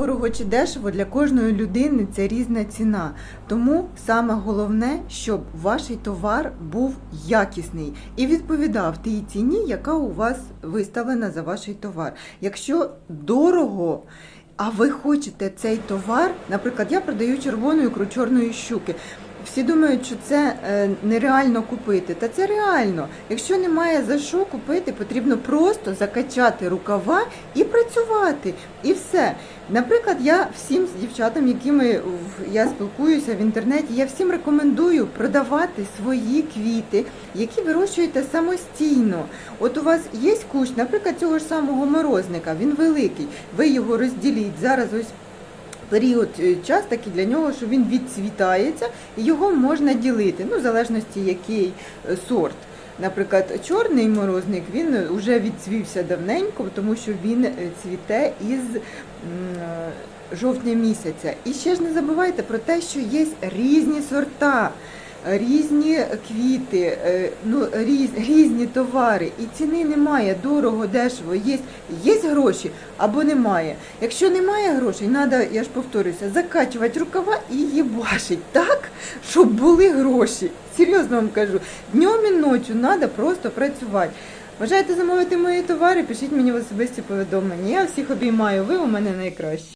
Дорого чи дешево для кожної людини це різна ціна. Тому саме головне, щоб ваш товар був якісний і відповідав тій ціні, яка у вас виставлена за ваш товар. Якщо дорого, а ви хочете цей товар, наприклад, я продаю червону ікру чорної щуки. Всі думають, що це е, нереально купити. Та це реально. Якщо немає за що купити, потрібно просто закачати рукава і працювати. І все. Наприклад, я всім дівчатам, якими я спілкуюся в інтернеті, я всім рекомендую продавати свої квіти, які вирощуєте самостійно. От у вас є кущ, наприклад, цього ж самого морозника, він великий. Ви його розділіть. Зараз ось період е, час такий для нього, що він відцвітається, і його можна ділити, ну, в залежності який е, сорт. Наприклад, чорний морозник він вже відцвівся давненько, тому що він е, цвіте із е, жовтня місяця. І ще ж не забувайте про те, що є різні сорта. Різні квіти, е, ну різ, різні товари, і ціни немає дорого, дешево. Є, є гроші або немає. Якщо немає грошей, треба, я ж повторюся, закачувати рукава і їбашить так, щоб були гроші. Серйозно вам кажу, днем і ночі треба просто працювати. Бажаєте замовити мої товари? Пишіть мені в особисті повідомлення. Я всіх обіймаю. Ви у мене найкращі.